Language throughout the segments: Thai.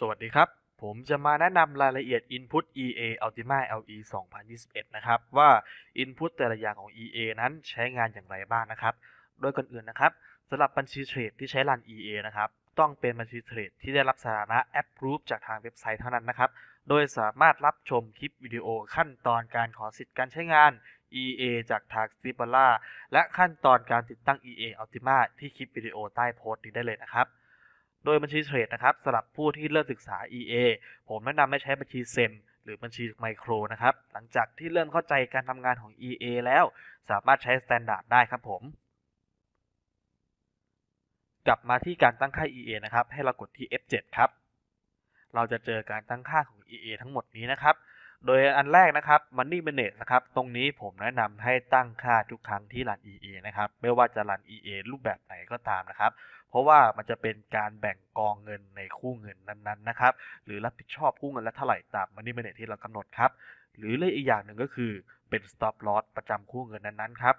สวัสดีครับ ผมจะมาแนะนำรายละเอียด Input EA Ultima LE 2021 นะครับ ว่า Input แต่ละอย่างของ EA นั้นใช้งานอย่างไรบ้างนะครับ โดยก่อนอื่นนะครับสำหรับบัญชีเทรดที่ใช้รัน EA นะครับ ต้องเป็นบัญชีเทรดที่ได้รับสถานะ Approve จากทางเว็บไซต์เท่านั้นนะครับ โดยสามารถรับชมคลิปวิดีโอขั้นตอนการขอสิทธิ์การใช้งาน EA จากทาง s t i b a l a และขั้นตอนการติดตั้ง EA Ultima ที่คลิปวิดีโอใต้โพสต์นี้ได้เลยนะครับ โดยบัญชีเทรดนะครับสำหรับผู้ที่เริ่มศึกษา EA ผมแนะนำให้ใช้บัญชีเซนหรือบัญชีไมโครนะครับ หลังจากที่เริ่มเข้าใจการทำงานของ EA แล้ว สามารถใช้สแตนดาร์ดได้ครับผม กลับมาที่การตั้งค่า EA นะครับ ให้เรากดที่ F7 ครับ เราจะเจอการตั้งค่าของ EA ทั้งหมดนี้นะครับ โดยอันแรกนะครับ Money Manage นะครับ ตรงนี้ผมแนะนำให้ตั้งค่าทุกครั้งที่รัน EA นะครับ ไม่ว่าจะรัน EA รูปแบบไหนก็ตามนะครับ เพราะว่ามันจะเป็นการแบ่งกองเงินในคู่เงินนั้นๆนะครับ หรือรับผิดชอบคู่เงินละเท่าไหร่ตาม Money Manage ที่เรากำหนดครับ หรือเลยอีกอย่างหนึ่งก็คือเป็น Stop Loss ประจำคู่เงินนั้นๆครับ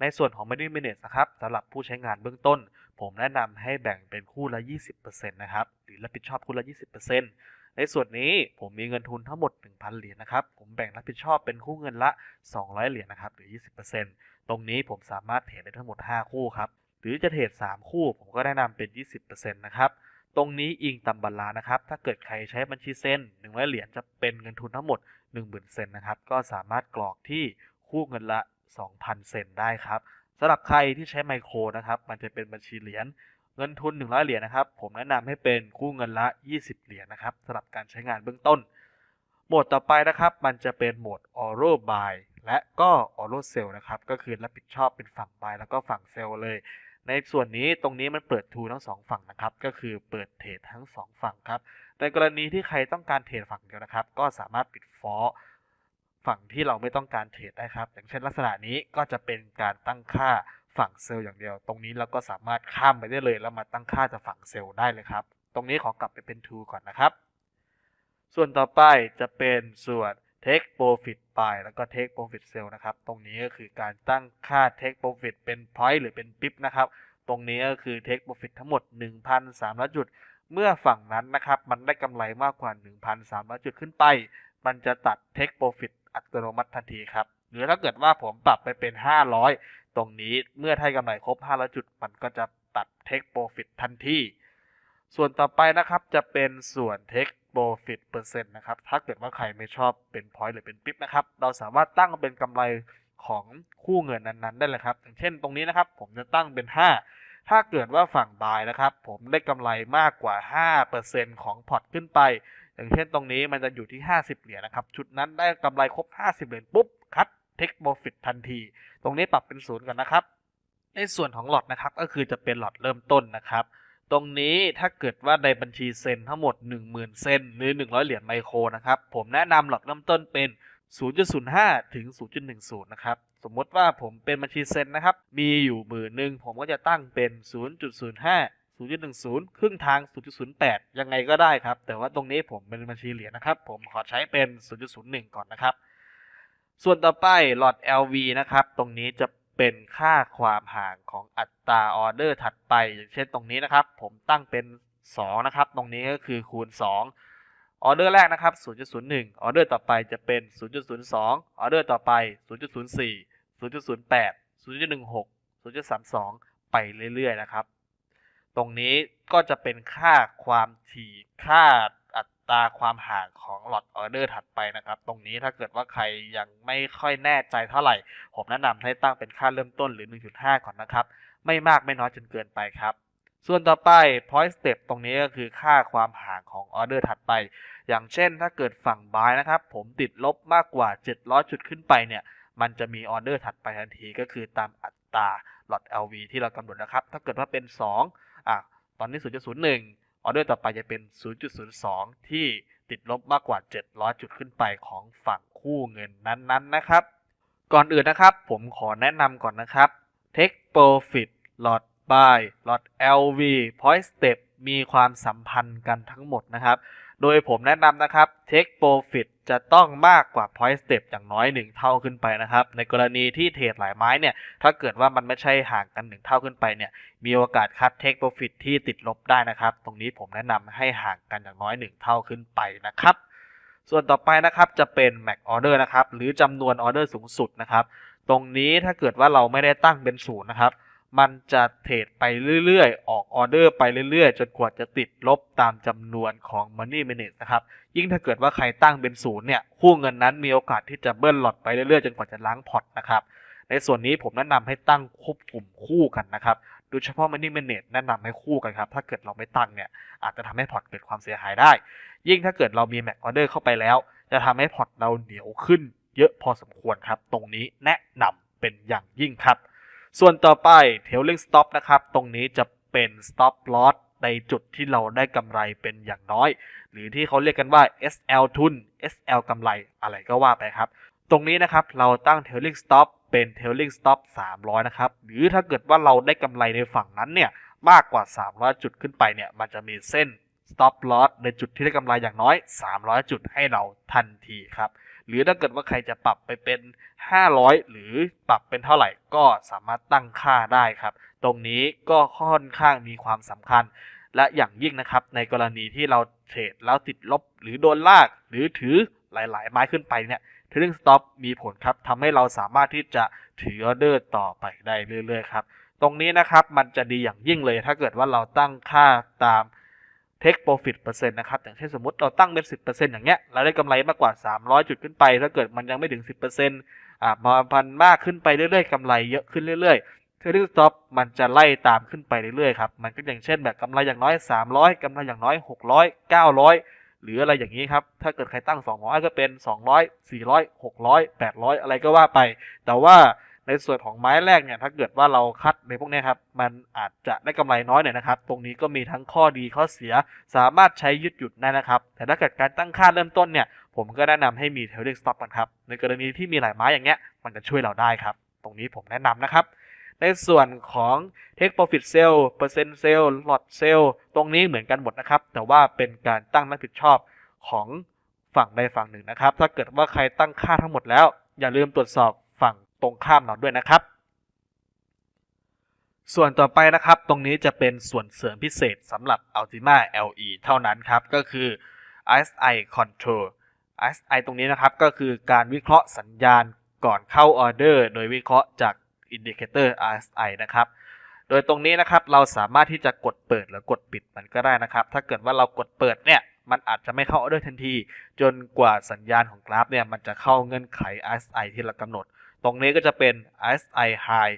ในส่วนของ Money Manage นะครับสำหรับผู้ใช้งานเบื้องต้น ผมแนะนำให้แบ่งเป็นคู่ละ 20%นะครับ หรือรับผิดชอบคู่ละ 20% ในส่วนนี้ผมมีเงินทุนทั้งหมด 1,000 เหรียญนะครับ ผมแบ่งรับผิดชอบเป็นคู่เงินละ 200 เหรียญนะครับ หรือ 20%ตรงนี้ผมสามารถเทรดได้ทั้งหมด 5 คู่ครับ หรือจะเทรด 3 คู่ ผมก็แนะนำเป็น 20%นะครับตรงนี้อิงตามบัลลานะครับ ถ้าเกิดใครใช้บัญชีเส้น100 เหรียญจะเป็นเงินทุนทั้งหมด 10,000 เซนนะครับ ก็สามารถกรอกที่คู่เงินละ 2,000 เซนได้ครับสำหรับใครที่ใช้ไมโครนะครับ มันจะเป็นบัญชีเหรียญ เงินทุน 100 เหรียญนะครับ ผมแนะนำให้เป็นคู่เงินละ 20 เหรียญนะครับสำหรับการใช้งานเบื้องต้น โหมดต่อไปนะครับ มันจะเป็นโหมด Oro Buy และก็ Oro Sell นะครับ ก็คือรับผิดชอบเป็นฝั่ง Buy แล้วก็ฝั่ง Sell เลย ในส่วนนี้ตรงนี้มันเปิดทูทั้งสองฝั่งนะครับ ก็คือเปิดเทรดทั้งสองฝั่งครับ ในกรณีที่ใครต้องการเทรดฝั่งเดียวนะครับ ก็สามารถปิดฟอลฝั่งที่เราไม่ต้องการเทรดได้ครับ อย่างเช่นลักษณะนี้ก็จะเป็นการตั้งค่า ฝั่งเซลล์อย่างเดียว ตรงนี้เราก็สามารถข้ามไปได้เลย แล้วมาตั้งค่าจากฝั่งเซลล์ได้เลยครับ ตรงนี้ขอกลับไปเป็นทูก่อนนะครับ ส่วนต่อไปจะเป็นส่วน take profit buy แล้วก็ take profit sell นะครับ ตรงนี้ก็คือการตั้งค่า take profit เป็น point หรือเป็น pip นะครับ ตรงนี้ก็คือ take profit ทั้งหมด 1,300 จุด เมื่อฝั่งนั้นนะครับ มันได้กำไรมากกว่า 1,300 จุดขึ้นไป มันจะตัด take profit อัตโนมัติทันทีครับ หรือถ้าเกิดว่าผมปรับไปเป็น 500 ตรงนี้เมื่อได้กำไรครบ500จุดมันก็จะตัด take profit ทันทีส่วนต่อไปนะครับจะเป็นส่วน take profit เปอร์เซ็นต์นะครับ ถ้าเกิดว่าใครไม่ชอบเป็น point หรือเป็น pip นะครับ เราสามารถตั้งเป็นกำไรของคู่เงินนั้นๆ ได้เลยครับ อย่างเช่นตรงนี้นะครับ ผมจะตั้งเป็น 5 ถ้าเกิดว่าฝั่ง buy นะครับ ผมได้กำไรมากกว่า 5%ของพอร์ตขึ้นไป อย่างเช่นตรงนี้มันจะอยู่ที่ 50 เหรียญนะครับ ชุดนั้นได้กำไรครบ 50 เหรียญปุ๊บ คัด take profit ทันที ตรงนี้ปรับเป็นศูนย์ก่อนนะครับ ในส่วนของหลอดนะครับก็คือจะเป็นหลอดเริ่มต้นนะครับ ตรงนี้ถ้าเกิดว่าในบัญชีเซนทั้งหมด 10,000 เซนหรือ 100 เหรียญไมโครนะครับผมแนะนำหลอดเริ่มต้นเป็น 0.05 ถึง 0.10 นะครับ สมมติว่าผมเป็นบัญชีเซนนะครับ มีอยู่หมื่นหนึ่งผมก็จะตั้งเป็น 0.05 0.10 ครึ่งทาง 0.08 ยังไงก็ได้ครับ แต่ว่าตรงนี้ผมเป็นบัญชีเหรียญนะครับ ผมขอใช้เป็น 0.01 ก่อนนะครับ ส่วนต่อไปหลอด LV นะครับ ตรงนี้จะเป็นค่าความห่างของอัตราออเดอร์ถัดไป อย่างเช่นตรงนี้นะครับ ผมตั้งเป็น 2 นะครับ ตรงนี้ก็คือคูณ 2 ออเดอร์แรกนะครับ 0.01 ออเดอร์ต่อไปจะเป็น 0.02 ออเดอร์ต่อไป 0.04 0.08 0.16 0.32 ไปเรื่อยๆ นะครับ ตรงนี้ก็จะเป็นค่าความถี่ค่า ตราความห่างของหลอดออเดอร์ถัดไปนะครับ ตรงนี้ถ้าเกิดว่าใครยังไม่ค่อยแน่ใจเท่าไหร่ ผมแนะนำให้ตั้งเป็นค่าเริ่มต้นหรือ 1.5 ก่อนนะครับ ไม่มากไม่น้อยจนเกินไปครับ ส่วนต่อไป point step ตรงนี้ก็คือค่าความห่างของออเดอร์ถัดไป อย่างเช่นถ้าเกิดฝั่ง buy นะครับ ผมติดลบมากกว่า 700 จุดขึ้นไปเนี่ย มันจะมีออเดอร์ถัดไปทันทีก็คือตามอัตราหลอด LV ที่เรากำหนดนะครับ ถ้าเกิดว่าเป็น 2อะตอนนี้ 0.01 ออเดอร์ต่อไปจะเป็น 0.02 ที่ติดลบมากกว่า 700 จุดขึ้นไปของฝั่งคู่เงินนั้นๆนะครับ ก่อนอื่นนะครับ ผมขอแนะนำก่อนนะครับ Take Profit Lot Buy Lot LV Point Step มีความสัมพันธ์กันทั้งหมดนะครับ โดยผมแนะนำนะครับ Take Profit จะต้องมากกว่า point step อย่างน้อย 1 เท่าขึ้นไปนะครับ ในกรณีที่เทรดหลายไม้เนี่ย ถ้าเกิดว่ามันไม่ใช่ห่างกัน 1 เท่าขึ้นไปเนี่ย มีโอกาสคัด take profit ที่ติดลบได้นะครับ ตรงนี้ผมแนะนำให้ห่างกันอย่างน้อย 1 เท่าขึ้นไปนะครับ ส่วนต่อไปนะครับจะเป็น max order นะครับ หรือจำนวนออเดอร์สูงสุดนะครับ ตรงนี้ถ้าเกิดว่าเราไม่ได้ตั้งเป็นศูนย์นะครับ มันจะเทรดไปเรื่อยๆ ออกออเดอร์ไปเรื่อยๆ จนกว่าจะติดลบตามจำนวนของ Money Minute นะครับ ยิ่งถ้าเกิดว่าใครตั้งเป็นศูนย์เนี่ยคู่เงินนั้นมีโอกาสที่จะเบิ้ลหลอดไปเรื่อยๆ จนกว่าจะล้างพอร์ตนะครับ ในส่วนนี้ผมแนะนำให้ตั้งควบคุมคู่กันนะครับ โดยเฉพาะ Money Minute แนะนำให้คู่กันครับ ถ้าเกิดเราไม่ตั้งเนี่ยอาจจะทำให้พอร์ตเกิดความเสียหายได้ ยิ่งถ้าเกิดเรามี Mac Order เข้าไปแล้ว จะทำให้พอร์ตเราเหนียวขึ้น เยอะพอสมควรครับ ตรงนี้แนะนำเป็นอย่างยิ่งครับ ส่วนต่อไป Tailing Stop นะครับ ตรงนี้จะเป็น Stop Loss ในจุดที่เราได้กำไรเป็นอย่างน้อย หรือที่เขาเรียกกันว่า SL ทุน SL กำไรอะไรก็ว่าไปครับ ตรงนี้นะครับเราตั้ง Tailing Stop เป็น Tailing Stop 300 นะครับ หรือถ้าเกิดว่าเราได้กำไรในฝั่งนั้นเนี่ยมากกว่า 300 จุดขึ้นไปเนี่ยมันจะมีเส้น Stop Loss ในจุดที่ได้กำไรอย่างน้อย 300 จุดให้เราทันทีครับ หรือถ้าเกิดว่าใครจะปรับไปเป็น 500 หรือปรับเป็นเท่าไหร่ก็สามารถตั้งค่าได้ครับ ตรงนี้ก็ค่อนข้างมีความสำคัญ และอย่างยิ่งนะครับในกรณีที่เราเทรดแล้วติดลบหรือโดนลาก หรือถือหลาย ๆ ไม้ขึ้นไปเนี่ย Trading Stop มีผลครับทำให้เราสามารถที่จะถือออเดอร์ต่อไปได้เรื่อย ๆ ครับ ตรงนี้นะครับมันจะดีอย่างยิ่งเลยถ้าเกิดว่าเราตั้งค่าตาม take profit เปอร์เซ็นต์นะครับอย่างเช่นสมมติเราตั้งเป็น 10%อย่างเงี้ยเราได้กำไรมากกว่า 300 จุดขึ้นไป ถ้าเกิดมันยังไม่ถึง 10%อ่าพอมันมากขึ้นไปเรื่อยๆกำไรเยอะขึ้นเรื่อยๆ trading stop มันจะไล่ตามขึ้นไปเรื่อยๆครับมันก็อย่างเช่นแบบกำไรอย่างน้อย 300กำไรอย่างน้อย 600 900 หรืออะไรอย่างนี้ครับถ้าเกิดใครตั้ง 200 ก็เป็น 200 400 600 800 อะไรก็ว่าไป แต่ว่า ในส่วนของไม้แรกเนี่ยถ้าเกิดว่าเราคัดในพวกนี้ครับมันอาจจะได้กำไรน้อยหน่อยนะครับ ตรงนี้ก็มีทั้งข้อดีข้อเสียสามารถใช้ยืดหยุดได้นะครับ แต่ถ้าเกิดการตั้งค่าเริ่มต้นเนี่ยผมก็แนะนำให้มี trailing stop กันครับในกรณีที่มีหลายไม้อย่างเงี้ยมันจะช่วยเราได้ครับ ตรงนี้ผมแนะนำนะครับในส่วนของ take profit sell percent sell lot sell ตรงนี้เหมือนกันหมดนะครับ แต่ว่าเป็นการตั้งรับผิดชอบของฝั่งใดฝั่งหนึ่งนะครับ ถ้าเกิดว่าใครตั้งค่าทั้งหมดแล้ว อย่าลืมตรวจสอบ ตรงข้ามเราด้วยนะครับ ส่วนต่อไปนะครับ ตรงนี้จะเป็นส่วนเสริมพิเศษสำหรับ Ultima LE เท่านั้นครับ ก็คือ RSI Control RSI ตรงนี้นะครับก็คือการวิเคราะห์สัญญาณก่อนเข้าออเดอร์โดยวิเคราะห์จากอินดิเคเตอร์ RSI นะครับโดยตรงนี้นะครับเราสามารถที่จะกดเปิดหรือกดปิดมันก็ได้นะครับ ถ้าเกิดว่าเรากดเปิดเนี่ยมันอาจจะไม่เข้าออเดอร์ทันที จนกว่าสัญญาณของกราฟเนี่ยมันจะเข้าเงื่อนไข RSI ที่เรากำหนด ตรงนี้ก็จะเป็น RSI High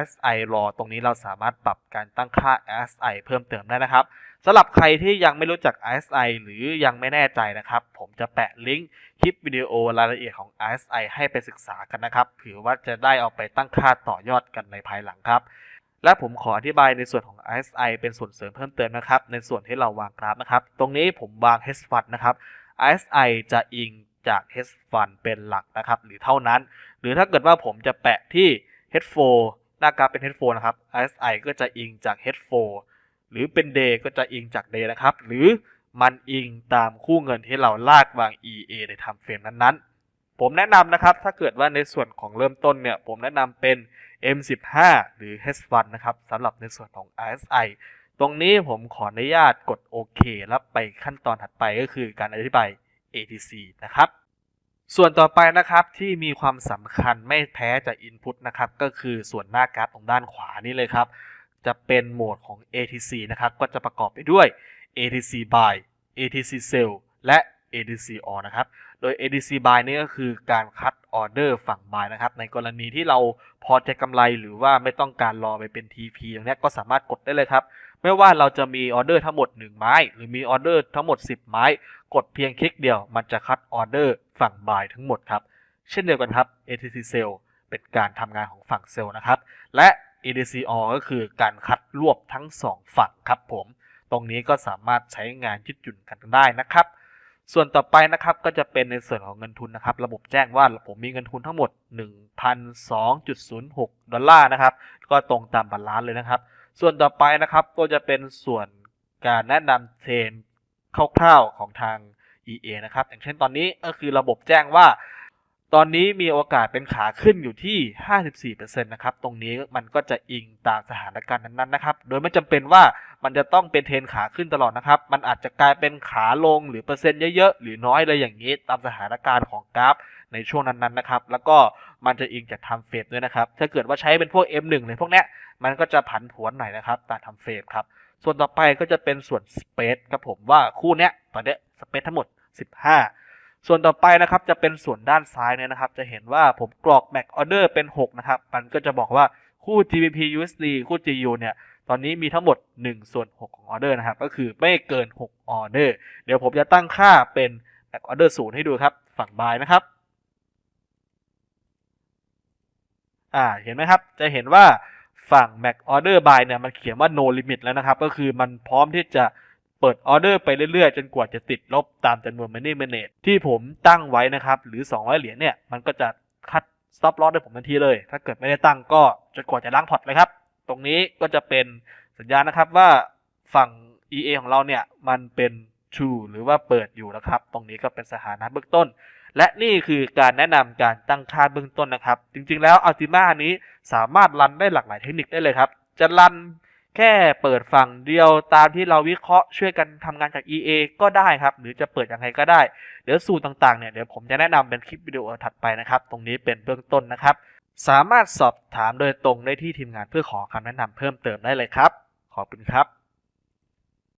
RSI Low ตรงนี้เราสามารถปรับการตั้งค่า RSI เพิ่มเติมได้นะครับสำหรับใครที่ยังไม่รู้จัก RSI หรือยังไม่แน่ใจนะครับ ผมจะแปะลิงก์คลิปวิดีโอรายละเอียดของ RSI ให้ไปศึกษากันนะครับเผื่อว่าจะได้เอาไปตั้งค่าต่อยอดกันในภายหลังครับ และผมขออธิบายในส่วนของ RSI เป็นส่วนเสริมเพิ่มเติมนะครับ ในส่วนที่เราวางกราฟนะครับ ตรงนี้ผมวาง hedge fund นะครับ RSI จะอิง จาก h e d f u n เป็นหลักนะครับ หรือเท่านั้น หรือถ้าเกิดว่าผมจะแปะที่ hedge 4หน้ากราฟเป็น hedge 4นะครับ RSI ก็จะอิงจาก hedge 4หรือเป็น day ก็จะอิงจาก day นะครับ หรือมันอิงตามคู่เงินที่เราลากวาง EA ใน time frame นั้นๆ ผมแนะนำนะครับ ถ้าเกิดว่าในส่วนของเริ่มต้นเนี่ย ผมแนะนำเป็น M15 หรือ h e d f u n นะครับสำหรับในส่วนของ RSI ตรงนี้ผมขออนุญาตกดโอเคแล้วไปขั้นตอนถัดไปก็คือการอธิบาย ATC นะครับ ส่วนต่อไปนะครับที่มีความสำคัญไม่แพ้จาก Input นะครับก็คือส่วนหน้ากราฟตรงด้านขวานี่เลยครับ จะเป็นโหมดของ ATC นะครับก็จะประกอบไปด้วย ATC buy ATC sell และ ATC on นะครับ โดย ATC buy นี่ก็คือการคัดออเดอร์ฝั่ง buy นะครับ ในกรณีที่เราพอจะกำไรหรือว่าไม่ต้องการรอไปเป็น TP อย่างนี้ก็สามารถกดได้เลยครับ ไม่ว่าเราจะมีออเดอร์ทั้งหมด 1 ไม้ หรือมีออเดอร์ทั้งหมด 10 ไม้ กดเพียงคลิกเดียว มันจะคัดออเดอร์ฝั่ง buy ทั้งหมดครับ เช่นเดียวกันครับ ATC sell เป็นการทำงานของฝั่งเซลล์นะครับ และ ATC on ก็คือการคัดรวบทั้ง 2 ฝั่งครับผม ตรงนี้ก็สามารถใช้งานยืดหยุ่นกันได้นะครับ ส่วนต่อไปนะครับก็จะเป็นในส่วนของเงินทุนนะครับ ระบบแจ้งว่าผมมีเงินทุนทั้งหมด 1,002.06 ดอลลาร์นะครับ ก็ตรงตามบาลานซ์เลยนะครับ ส่วนต่อไปนะครับก็จะเป็นส่วนการแนะนำเทรนคร่าวๆของทาง EA นะครับ อย่างเช่นตอนนี้ก็คือระบบแจ้งว่า ตอนนี้มีโอกาสเป็นขาขึ้นอยู่ที่ 54%นะครับ ตรงนี้มันก็จะอิงตามสถานการณ์นั้นๆนะครับ โดยไม่จำเป็นว่ามันจะต้องเป็นเทรนขาขึ้นตลอดนะครับ มันอาจจะกลายเป็นขาลงหรือเปอร์เซ็นต์เยอะๆ หรือน้อยเลยอย่างนี้ตามสถานการณ์ของกราฟ ในช่วงนั้นๆนะครับ แล้วก็มันจะอิงจากทำเฟสด้วยนะครับ ถ้าเกิดว่าใช้เป็นพวก M1 เลยพวกเนี้ย มันก็จะผันผวนหน่อยนะครับตามทำเฟสครับ ส่วนต่อไปก็จะเป็นส่วนสเปซครับผมว่าคู่เนี้ยตอนเนี้ยสเปซทั้งหมด 15 ส่วนต่อไปนะครับจะเป็นส่วนด้านซ้ายเนี่ยนะครับ จะเห็นว่าผมกรอก Mac Order เป็น 6 นะครับ มันก็จะบอกว่าคู่ GBP USD คู่ GU เนี่ยตอนนี้มีทั้งหมด 1 ส่วน 6 ของออเดอร์นะครับ ก็คือไม่เกิน 6 ออเดอร์ เดี๋ยวผมจะตั้งค่าเป็น Mac Order 0ให้ดูครับ ฝั่งบายนะครับ อ่าเห็นไหมครับ จะเห็นว่าฝั่ง Mac Order Buy เนี่ยมันเขียนว่า no limit แล้วนะครับ ก็คือมันพร้อมที่จะเปิดออเดอร์ไปเรื่อยๆ จนกว่าจะติดลบตามจำนวน money manage ที่ผมตั้งไว้นะครับ หรือ 200 เหรียญเนี่ย มันก็จะคัด stop loss ให้ผมทันทีเลย ถ้าเกิดไม่ได้ตั้งก็จนกว่าจะล้างพอร์ตเลยครับ ตรงนี้ก็จะเป็นสัญญาณนะครับว่าฝั่ง EA ของเราเนี่ยมันเป็น true หรือว่าเปิดอยู่นะครับ ตรงนี้ก็เป็นสถานะเบื้องต้น และนี่คือการแนะนำการตั้งค่าเบื้องต้นนะครับ จริงๆแล้ว Ultima นี้สามารถรันได้หลากหลายเทคนิคได้เลยครับ จะรันแค่เปิดฝั่งเดียวตามที่เราวิเคราะห์ช่วยกันทำงานจาก EA ก็ได้ครับ หรือจะเปิดยังไงก็ได้ เดี๋ยวสูตรต่างๆเนี่ยเดี๋ยวผมจะแนะนำเป็นคลิปวิดีโอถัดไปนะครับ ตรงนี้เป็นเบื้องต้นนะครับ สามารถสอบถามโดยตรงได้ที่ทีมงานเพื่อขอคำแนะนำเพิ่มเติมได้เลยครับ ขอบคุณครับ